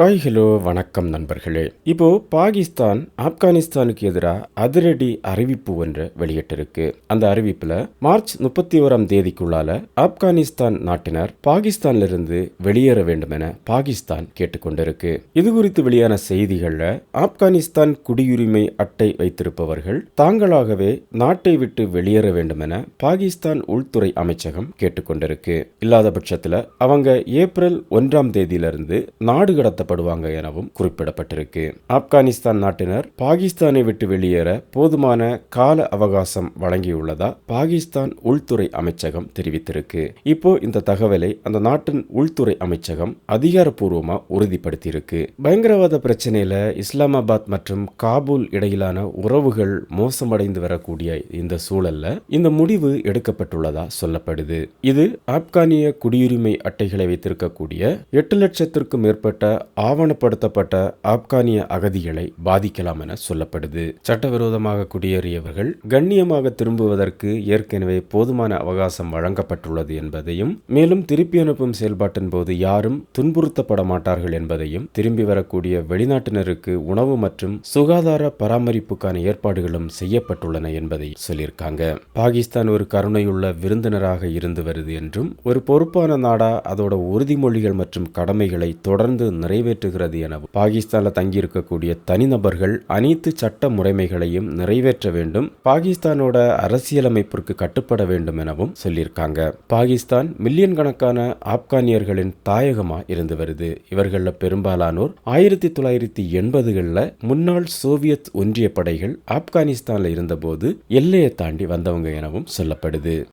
Hi hello வணக்கம் நண்பர்களே. இப்போ பாகிஸ்தான் ஆப்கானிஸ்தானுக்கு எதிராக அதிரடி அறிவிப்பு ஒன்று வெளியிட்டிருக்கு. அந்த அறிவிப்புல மார்ச் முப்பத்தி ஓராம் தேதிக்குள்ளால ஆப்கானிஸ்தான் நாட்டினர் பாகிஸ்தான்ல இருந்து வெளியேற வேண்டும் என பாகிஸ்தான் கேட்டுக்கொண்டிருக்கு. இது குறித்து வெளியான செய்திகள்ல ஆப்கானிஸ்தான் குடியுரிமை அட்டை வைத்திருப்பவர்கள் தாங்களாகவே நாட்டை விட்டு வெளியேற வேண்டும் என பாகிஸ்தான் உள்துறை அமைச்சகம் கேட்டுக்கொண்டிருக்கு. இல்லாத பட்சத்துல அவங்க ஏப்ரல் ஒன்றாம் தேதியிலிருந்து நாடு கடத்தப்படுவாங்க எனவும் குறிப்பிடப்பட்டிருக்கு. ஆப்கானிஸ்தான் நாட்டினர் பாகிஸ்தானை விட்டு வெளியேற போதுமான கால அவகாசம் வழங்கியுள்ளதா பாகிஸ்தான் உள்துறை அமைச்சகம் தெரிவித்திருக்கு. இப்போ இந்த தகவலை அந்த நாட்டின் உள்துறை அமைச்சகம் அதிகாரப்பூர்வமா உறுதிப்படுத்தியிருக்கு. பயங்கரவாத பிரச்சனையில இஸ்லாமாபாத் மற்றும் காபூல் இடையிலான உறவுகள் மோசமடைந்து வரக்கூடிய இந்த சூழல்ல இந்த முடிவு எடுக்கப்பட்டுள்ளதா சொல்லப்படுது. இது ஆப்கானிய குடியுரிமை அட்டைகளை வைத்திருக்கக்கூடிய எட்டு லட்சத்திற்கும் மேற்பட்ட ஆவணப்படுத்தப்பட்ட ஆப்கானிய அகதிகளை பாதிக்கலாம் என சொல்லப்படுது. சட்டவிரோதமாக குடியேறியவர்கள் கண்ணியமாக திரும்புவதற்கு ஏற்கனவே போதுமான அவகாசம் வழங்கப்பட்டுள்ளது என்பதையும் மேலும் திருப்பி அனுப்பும் செயல்பாட்டின் போது யாரும் துன்புறுத்தப்பட மாட்டார்கள் என்பதையும் திரும்பி வரக்கூடிய வெளிநாட்டினருக்கு உணவு மற்றும் சுகாதார பராமரிப்புக்கான ஏற்பாடுகளும் செய்யப்பட்டுள்ளன என்பதை சொல்லியிருக்காங்க. பாகிஸ்தான் ஒரு கருணையுள்ள விருந்தினராக இருந்து வருது என்றும் ஒரு பொறுப்பான நாடா அதோட உறுதிமொழிகள் மற்றும் கடமைகளை தொடர்ந்து நிறைவே நிறைவேற்றுகிறது எனவும். பாகிஸ்தானில் தங்கியிருக்கக்கூடிய தனிநபர்கள் அனைத்து சட்ட முறைமைகளையும் நிறைவேற்ற வேண்டும் பாகிஸ்தானோட அரசியலமைப்பிற்கு கட்டுப்பட வேண்டும் எனவும் சொல்லியிருக்காங்க. பாகிஸ்தான் மில்லியன் கணக்கான ஆப்கானியர்களின் தாயகமா இருந்து வருது. இவர்களில் பெரும்பாலானோர் ஆயிரத்தி தொள்ளாயிரத்தி எண்பதுகளில் முன்னாள் சோவியத் ஒன்றிய படைகள் ஆப்கானிஸ்தானில் இருந்தபோது எல்லையை தாண்டி வந்தவங்க எனவும் சொல்லப்படுது.